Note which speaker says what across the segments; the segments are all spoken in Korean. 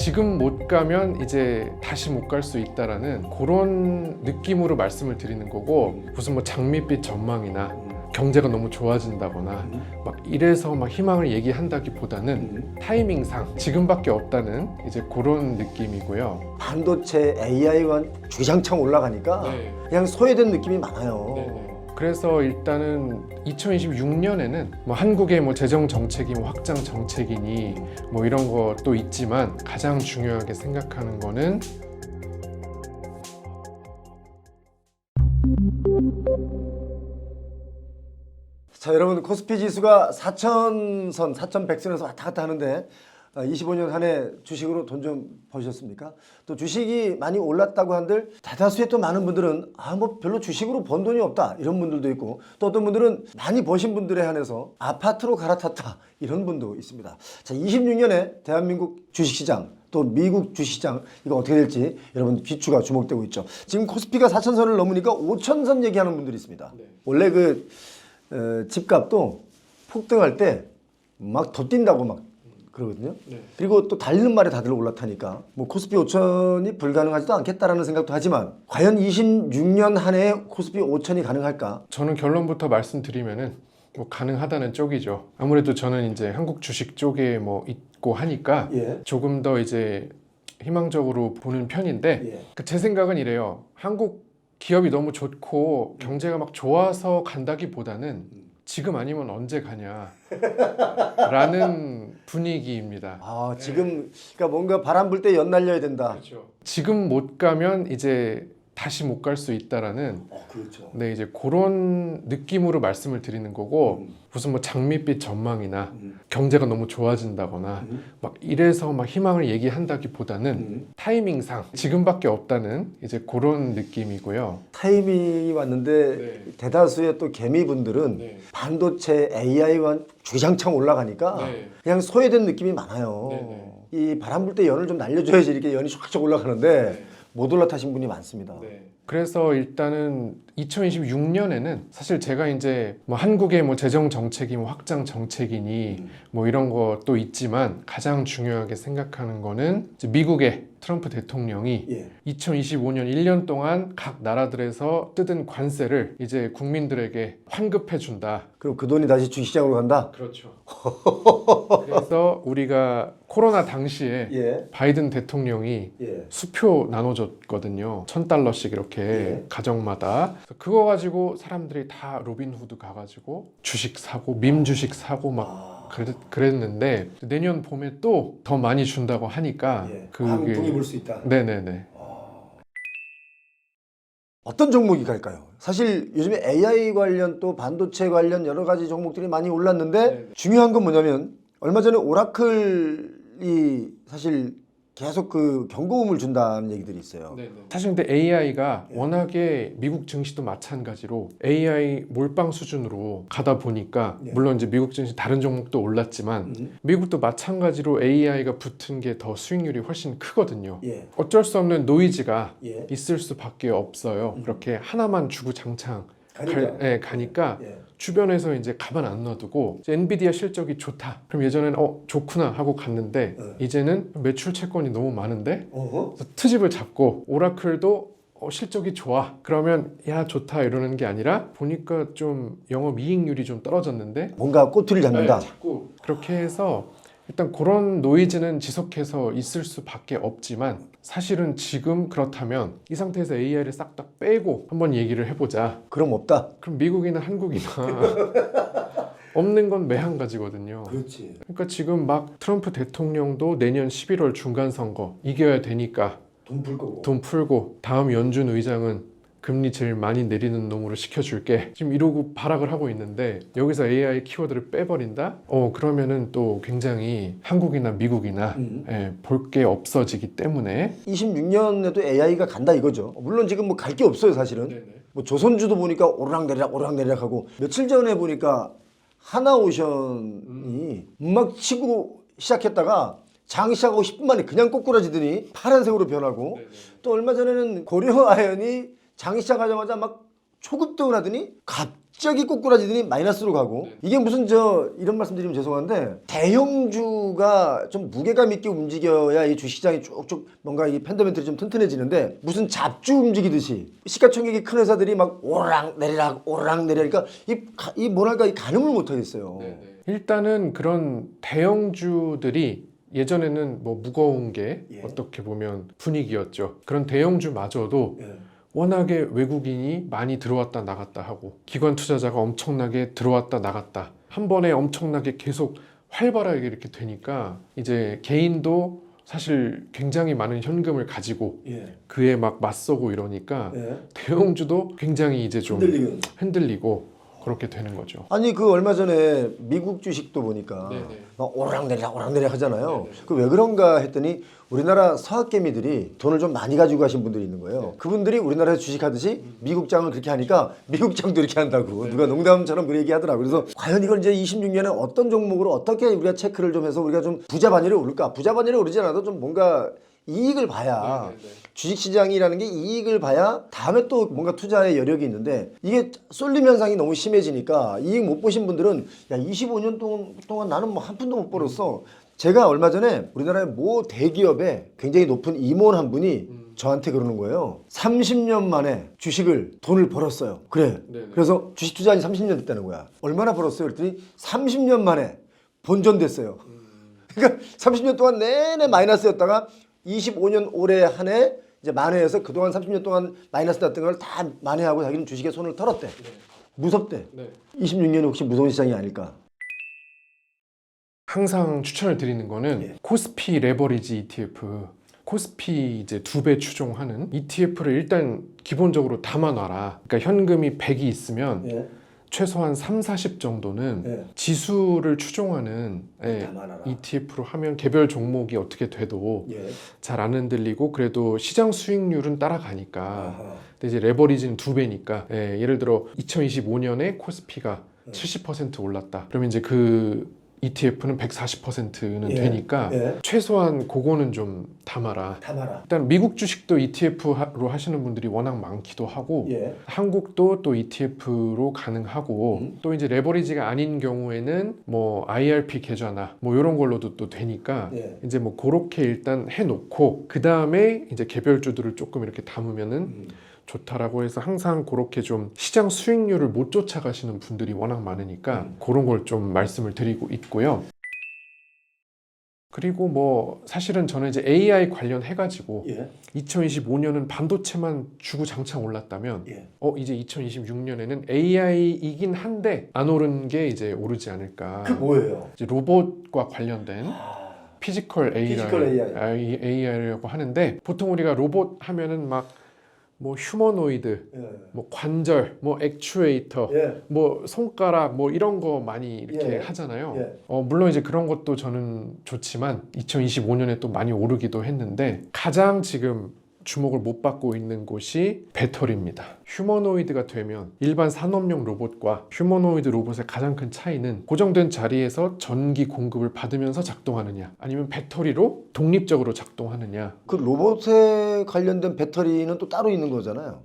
Speaker 1: 지금 못 가면 이제 다시 못 갈 수 있다라는 그런 느낌으로 말씀을 드리는 거고 무슨 뭐 장밋빛 전망이나 경제가 너무 좋아진다거나 막 이래서 막 희망을 얘기한다기보다는 타이밍상 지금밖에 없다는 이제 그런 느낌이고요.
Speaker 2: 반도체 AI와 주장창 올라가니까
Speaker 1: 네.
Speaker 2: 그냥 소외된 느낌이 많아요.
Speaker 1: 그래서 일단은 2026년에는 뭐 한국의 뭐 재정 정책이 뭐 확장 정책이니 뭐 이런 것도 있지만 가장 중요하게 생각하는 거는
Speaker 2: 자 여러분 코스피 지수가 4천선, 4,100선에서 왔다 갔다 하는데 25년 한 해 주식으로 돈 좀 버셨습니까? 또 주식이 많이 올랐다고 한들 대다수의 또 많은 분들은 아 뭐 별로 주식으로 번 돈이 없다 이런 분들도 있고 또 어떤 분들은 많이 버신 분들에 한해서 아파트로 갈아탔다 이런 분도 있습니다. 자 26년에 대한민국 주식시장 또 미국 주식시장 이거 어떻게 될지 여러분 귀추가 주목되고 있죠. 지금 코스피가 4천선을 넘으니까 5천선 얘기하는 분들이 있습니다. 원래 그 어, 집값도 폭등할 때 막 더 뛴다고 막 그러거든요.
Speaker 1: 네.
Speaker 2: 그리고 또 달리는 말에 다들 올라타니까 뭐 코스피 5천이 불가능하지도 않겠다라는 생각도 하지만 과연 26년 한 해에 코스피 5천이 가능할까?
Speaker 1: 저는 결론부터 말씀드리면은 뭐 가능하다는 쪽이죠. 아무래도 저는 이제 한국 주식 쪽에 뭐 있고 하니까
Speaker 2: 예.
Speaker 1: 조금 더 이제 희망적으로 보는 편인데
Speaker 2: 예.
Speaker 1: 그제 생각은 이래요. 한국 기업이 너무 좋고 경제가 막 좋아서 간다기보다는 지금 아니면 언제 가냐라는 분위기입니다.
Speaker 2: 아 지금 그러니까 뭔가 바람 불 때 연 날려야 된다.
Speaker 1: 지금 못 가면 이제 다시 못 갈 수 있다라는
Speaker 2: 어 그렇죠.
Speaker 1: 네 이제 그런 느낌으로 말씀을 드리는 거고 무슨 뭐 장밋빛 전망이나 경제가 너무 좋아진다거나 막 이래서 막 희망을 얘기한다기보다는 타이밍상 지금밖에 없다는 이제 그런 느낌이고요.
Speaker 2: 타이밍이 왔는데
Speaker 1: 네.
Speaker 2: 대다수의 또 개미분들은
Speaker 1: 네.
Speaker 2: 반도체 AI와 주장창 올라가니까
Speaker 1: 네.
Speaker 2: 그냥 소외된 느낌이 많아요.
Speaker 1: 네,
Speaker 2: 이 바람 불 때 연을 좀 날려줘야지 이렇게 연이 쫙쫙 올라가는데 못 올라타신 분이 많습니다.
Speaker 1: 그래서 일단은 2026년에는 사실 제가 이제 뭐 한국의 뭐 재정 정책이 뭐 확장 정책이니 뭐 이런 것도 있지만 가장 중요하게 생각하는 거는 미국의 트럼프 대통령이
Speaker 2: 예.
Speaker 1: 2025년 1년 동안 각 나라들에서 뜯은 관세를 이제 국민들에게 환급해 준다.
Speaker 2: 그럼 그 돈이 다시 주식시장으로 간다?
Speaker 1: 그렇죠. 그래서 우리가 코로나 당시에
Speaker 2: 예.
Speaker 1: 바이든 대통령이
Speaker 2: 예.
Speaker 1: 수표 나눠줬거든요. 천 달러씩 이렇게
Speaker 2: 예.
Speaker 1: 가정마다. 그래서 그거 가지고 사람들이 다 로빈후드 가가지고 주식 사고 밈 주식 사고 막 그랬, 그랬는데 내년 봄에 또 더 많이 준다고 하니까
Speaker 2: 예.
Speaker 1: 그게
Speaker 2: 광풍이 불수 있다.
Speaker 1: 네네네.
Speaker 2: 어떤 종목이 갈까요? 사실 요즘에 AI 관련 또 반도체 관련 여러 가지 종목들이 많이 올랐는데
Speaker 1: 네.
Speaker 2: 중요한 건 뭐냐면 얼마 전에 오라클이 사실 계속 그 경고음을 준다는 얘기들이 있어요.
Speaker 1: 사실 근데 AI가 워낙에 미국 증시도 마찬가지로 AI 몰빵 수준으로 가다 보니까
Speaker 2: 네.
Speaker 1: 물론 이제 미국 증시 다른 종목도 올랐지만
Speaker 2: 음.
Speaker 1: 미국도 마찬가지로 AI가 붙은 게 더 수익률이 훨씬 크거든요.
Speaker 2: 예.
Speaker 1: 어쩔 수 없는 노이즈가
Speaker 2: 예.
Speaker 1: 있을 수밖에 없어요. 그렇게 하나만 주고 장창
Speaker 2: 가니까.
Speaker 1: 갈- 예, 가니까
Speaker 2: 예.
Speaker 1: 주변에서 이제 가만 안 놔두고 이제 엔비디아 실적이 좋다. 그럼 예전에는 어 좋구나 하고 갔는데
Speaker 2: 네.
Speaker 1: 이제는 매출 채권이 너무 많은데
Speaker 2: 어허.
Speaker 1: 그래서 트집을 잡고 오라클도 어, 실적이 좋아. 그러면 야 좋다 이러는 게 아니라 보니까 좀 영업 이익률이 좀 떨어졌는데
Speaker 2: 뭔가 꼬투리를 잡는다.
Speaker 1: 네, 자꾸 그렇게 해서 일단 그런 노이즈는 지속해서 있을 수밖에 없지만 사실은 지금 그렇다면 이 상태에서 AI를 싹 다 빼고 한번 얘기를 해보자.
Speaker 2: 그럼 없다.
Speaker 1: 그럼 미국이나 한국이나 없는 건 매한가지거든요.
Speaker 2: 그렇지.
Speaker 1: 그러니까 지금 막 트럼프 대통령도 내년 11월 중간 선거 이겨야 되니까
Speaker 2: 돈 풀 거고.
Speaker 1: 돈 풀고 다음 연준 의장은 금리 제일 많이 내리는 놈으로 시켜줄게. 지금 이러고 발악을 하고 있는데 여기서 AI 키워드를 빼버린다? 어 그러면은 또 굉장히 한국이나 미국이나
Speaker 2: 음.
Speaker 1: 예, 볼게 없어지기 때문에
Speaker 2: 26년에도 AI가 간다 이거죠. 물론 지금 뭐 갈 게 없어요, 사실은. 뭐 조선주도 보니까 오르락내리락 오르락내리락 하고 며칠 전에 보니까 하나오션이 막 치고 시작했다가 장 시작하고 10분 만에 그냥 꼬꾸라지더니 파란색으로 변하고 또 얼마 전에는 고려 아연이 장 시작하자마자 막 초급등을 하더니 갑자기 꼬꾸라지더니 마이너스로 가고 이게 무슨 저 이런 말씀드리면 죄송한데 대형주가 좀 무게감 있게 움직여야 이 주식시장이 쭉쭉 뭔가 이 팬더멘트리 좀 튼튼해지는데 무슨 잡주 움직이듯이 시가총액이 큰 회사들이 막 오르락 내리락 오르락 내리니까 이, 가- 이 뭐랄까 이 가늠을 못 하겠어요.
Speaker 1: 일단은 그런 대형주들이 예전에는 뭐 무거운 게
Speaker 2: 예.
Speaker 1: 어떻게 보면 분위기였죠. 그런 대형주마저도
Speaker 2: 예.
Speaker 1: 워낙에 외국인이 많이 들어왔다 나갔다 하고 기관 투자자가 엄청나게 들어왔다 나갔다 한 번에 엄청나게 계속 활발하게 이렇게 되니까 이제 개인도 사실 굉장히 많은 현금을 가지고
Speaker 2: 예.
Speaker 1: 그에 막 맞서고 이러니까
Speaker 2: 예.
Speaker 1: 대형주도 굉장히 이제 좀
Speaker 2: 흔들리는.
Speaker 1: 흔들리고 그렇게 되는 거죠.
Speaker 2: 아니 그 얼마 전에 미국 주식도 보니까
Speaker 1: 네네.
Speaker 2: 막 오락내리락 오락내리락 하잖아요.
Speaker 1: 네네.
Speaker 2: 그왜 그런가 했더니 우리나라 서학개미들이 돈을 좀 많이 가지고 가신 분들이 있는 거예요.
Speaker 1: 네.
Speaker 2: 그분들이 우리나라에서 주식하듯이 미국장을 그렇게 하니까 미국장도 이렇게 한다고
Speaker 1: 네.
Speaker 2: 누가 농담처럼 그 얘기하더라고요. 그래서 과연 이걸 이제 26년에 어떤 종목으로 어떻게 우리가 체크를 좀 해서 우리가 좀 부자 반열에 오를까? 부자 반열에 오르지 않아도 좀 뭔가 이익을 봐야
Speaker 1: 네네네.
Speaker 2: 주식시장이라는 게 이익을 봐야 다음에 또 뭔가 투자의 여력이 있는데 이게 쏠림 현상이 너무 심해지니까 이익 못 보신 분들은 야 25년 동안, 동안 나는 뭐 한 푼도 못 벌었어. 제가 얼마 전에 우리나라의 모 대기업에 굉장히 높은 임원 한 분이 저한테 그러는 거예요. 30년 만에 주식을 돈을 벌었어요. 그래.
Speaker 1: 네네.
Speaker 2: 그래서 주식 투자한 지 30년 됐다는 거야. 얼마나 벌었어요? 그랬더니 30년 만에 본전됐어요. 그러니까 30년 동안 내내 마이너스였다가 25년 올해 한 해 이제 만회해서 그동안 30년 동안 마이너스 났던 걸 다 만회하고 자기는 주식에 손을 털었대. 무섭대.
Speaker 1: 네.
Speaker 2: 26년이 혹시 무서운 시장이 아닐까?
Speaker 1: 항상 추천을 드리는 거는
Speaker 2: 예.
Speaker 1: 코스피 레버리지 ETF 코스피 이제 두 배 추종하는 ETF를 일단 기본적으로 담아놔라. 그러니까 현금이 100이 있으면
Speaker 2: 예.
Speaker 1: 최소한 3, 40 정도는
Speaker 2: 예.
Speaker 1: 지수를 추종하는 예,
Speaker 2: 담아놔라.
Speaker 1: ETF로 하면 개별 종목이 어떻게 돼도
Speaker 2: 예.
Speaker 1: 잘 안 흔들리고 그래도 시장 수익률은 따라가니까
Speaker 2: 아하.
Speaker 1: 근데 이제 레버리지는 두 배니까 예, 예를 들어 2025년에 코스피가
Speaker 2: 네.
Speaker 1: 70% 올랐다. 그러면 이제 그 ETF는 140%는
Speaker 2: 예.
Speaker 1: 되니까
Speaker 2: 예.
Speaker 1: 최소한 그거는 좀 담아라.
Speaker 2: 담아라.
Speaker 1: 일단 미국 주식도 ETF로 하시는 분들이 워낙 많기도 하고
Speaker 2: 예.
Speaker 1: 한국도 또 ETF로 가능하고
Speaker 2: 음.
Speaker 1: 또 이제 레버리지가 아닌 경우에는 뭐 IRP 계좌나 뭐 이런 걸로도 또 되니까
Speaker 2: 예.
Speaker 1: 이제 뭐 그렇게 일단 해놓고 그 다음에 이제 개별주들을 조금 이렇게 담으면은
Speaker 2: 음.
Speaker 1: 좋다라고 해서 항상 그렇게 좀 시장 수익률을 못 쫓아가시는 분들이 워낙 많으니까
Speaker 2: 음.
Speaker 1: 그런 걸 좀 말씀을 드리고 있고요. 그리고 뭐 사실은 저는 이제 AI 관련 해 가지고
Speaker 2: 예.
Speaker 1: 2025년은 반도체만 주구장창 올랐다면
Speaker 2: 예.
Speaker 1: 어 이제 2026년에는 AI이긴 한데 안 오른 게 이제 오르지 않을까.
Speaker 2: 그 뭐예요?
Speaker 1: 이제 로봇과 관련된
Speaker 2: 아.
Speaker 1: 피지컬 AI,
Speaker 2: 피지컬 AI.
Speaker 1: AI라고 하는데 보통 우리가 로봇 하면은 막 뭐 휴머노이드,
Speaker 2: 예.
Speaker 1: 뭐 관절, 뭐 액추에이터,
Speaker 2: 예.
Speaker 1: 뭐 손가락 뭐 이런 거 많이 이렇게
Speaker 2: 예.
Speaker 1: 하잖아요.
Speaker 2: 예.
Speaker 1: 어, 물론 이제 그런 것도 저는 좋지만 2025년에 또 많이 오르기도 했는데 가장 지금 주목을 못 받고 있는 곳이 배터리입니다. 휴머노이드가 되면 일반 산업용 로봇과 휴머노이드 로봇의 가장 큰 차이는 고정된 자리에서 전기 공급을 받으면서 작동하느냐 아니면 배터리로 독립적으로 작동하느냐
Speaker 2: 그 로봇 에 관련된 배터리는 또 따로 있는 거잖아요.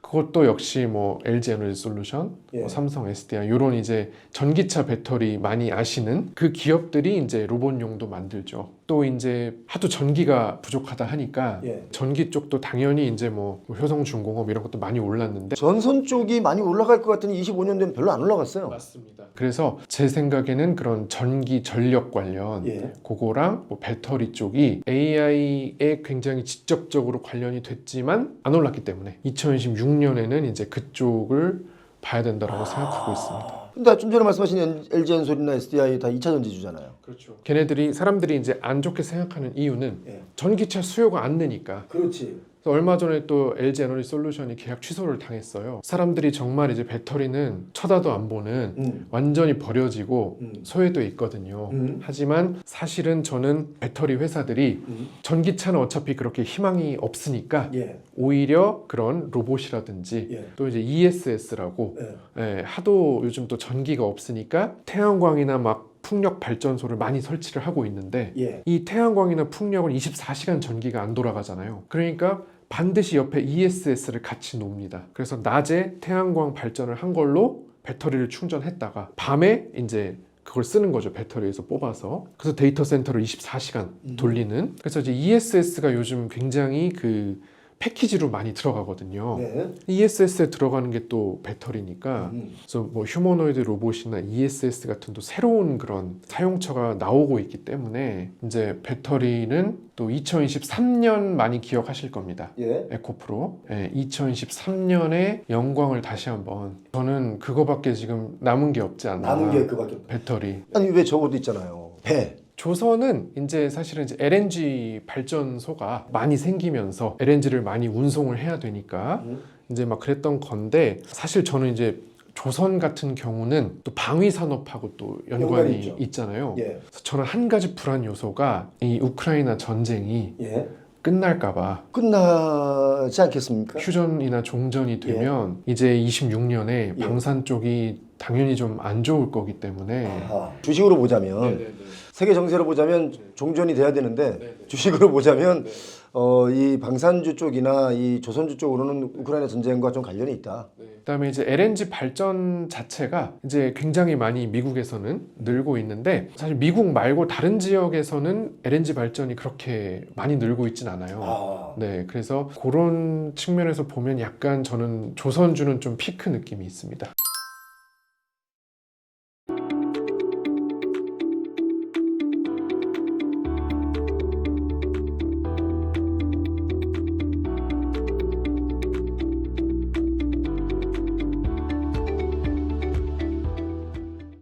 Speaker 1: 그것도 역시 뭐 LG 에너지 솔루션,
Speaker 2: 예.
Speaker 1: 뭐 삼성 SDI 이런 이제 전기차 배터리 많이 아시는 그 기업들이 이제 로봇용도 만들죠. 또 이제 하도 전기가 부족하다 하니까
Speaker 2: 예.
Speaker 1: 전기 쪽도 당연히 이제 뭐 효성중공업 이런 것도 많이 올랐는데
Speaker 2: 전선 쪽이 많이 올라갈 것 같더니 25년 되면 별로 안 올라갔어요.
Speaker 1: 맞습니다. 그래서 제 생각에는 그런 전기 전력 관련
Speaker 2: 예.
Speaker 1: 그거랑 뭐 배터리 쪽이 AI에 굉장히 직접적으로 관련이 됐지만 안 올랐기 때문에 2026년에는 이제 그쪽을 봐야 된다라고 생각하고 있습니다.
Speaker 2: 근데 좀 전에 말씀하신 LG 엔솔이나 SDI 다 2차 전지주잖아요.
Speaker 1: 그렇죠. 걔네들이 사람들이 이제 안 좋게 생각하는 이유는
Speaker 2: 예.
Speaker 1: 전기차 수요가 안 느니까.
Speaker 2: 그렇지.
Speaker 1: 얼마 전에 또 LG 에너지 솔루션이 계약 취소를 당했어요. 사람들이 정말 이제 배터리는 쳐다도 안 보는
Speaker 2: 음.
Speaker 1: 완전히 버려지고
Speaker 2: 음.
Speaker 1: 소외돼 있거든요.
Speaker 2: 음.
Speaker 1: 하지만 사실은 저는 배터리 회사들이
Speaker 2: 음.
Speaker 1: 전기차는 어차피 그렇게 희망이 없으니까
Speaker 2: 예.
Speaker 1: 오히려 그런 로봇이라든지
Speaker 2: 예.
Speaker 1: 또 이제 ESS라고
Speaker 2: 예.
Speaker 1: 예, 하도 요즘 또 전기가 없으니까 태양광이나 막 풍력 발전소를 많이 설치를 하고 있는데
Speaker 2: 예.
Speaker 1: 이 태양광이나 풍력은 24시간 전기가 안 돌아가잖아요. 그러니까 반드시 옆에 ESS를 같이 놓습니다. 그래서 낮에 태양광 발전을 한 걸로 배터리를 충전했다가 밤에 이제 그걸 쓰는 거죠 배터리에서 뽑아서 그래서 데이터 센터를 24시간
Speaker 2: 음.
Speaker 1: 돌리는 그래서 이제 ESS가 요즘 굉장히 그 패키지로 많이 들어가거든요.
Speaker 2: 네.
Speaker 1: ESS에 들어가는 게 또 배터리니까
Speaker 2: 음.
Speaker 1: 그래서 뭐 휴머노이드 로봇이나 ESS 같은 또 새로운 그런 사용처가 나오고 있기 때문에 이제 배터리는 또 2023년 많이 기억하실 겁니다.
Speaker 2: 예.
Speaker 1: 에코프로 예, 2023년의 영광을 다시 한번 저는 그거밖에 지금 남은 게 없지 않나
Speaker 2: 남은 게 그밖에 없.
Speaker 1: 배터리
Speaker 2: 아니 왜 저것도 있잖아요. 배.
Speaker 1: 조선은 이제 사실은 이제 LNG 발전소가 많이 생기면서 LNG를 많이 운송을 해야 되니까
Speaker 2: 음.
Speaker 1: 이제 막 그랬던 건데 사실 저는 이제 조선 같은 경우는 또 방위 산업하고 또
Speaker 2: 연관이.
Speaker 1: 있잖아요.
Speaker 2: 예.
Speaker 1: 그래서 저는 한 가지 불안 요소가 이 우크라이나 전쟁이
Speaker 2: 예.
Speaker 1: 끝날까봐
Speaker 2: 끝나지 않겠습니까?
Speaker 1: 휴전이나 종전이 되면 이제 26년에
Speaker 2: 예.
Speaker 1: 방산 쪽이 당연히 좀 안 좋을 거기 때문에
Speaker 2: 아하. 주식으로 보자면 세계 정세로 보자면 종전이 돼야 되는데 주식으로 보자면 어, 이 방산주 쪽이나 이 조선주 쪽으로는 우크라이나 전쟁과 좀 관련이 있다.
Speaker 1: 그다음에 이제 LNG 발전 자체가 이제 굉장히 많이 미국에서는 늘고 있는데 사실 미국 말고 다른 지역에서는 LNG 발전이 그렇게 많이 늘고 있진 않아요.
Speaker 2: 아.
Speaker 1: 네, 그래서 그런 측면에서 보면 약간 저는 조선주는 좀 피크 느낌이 있습니다.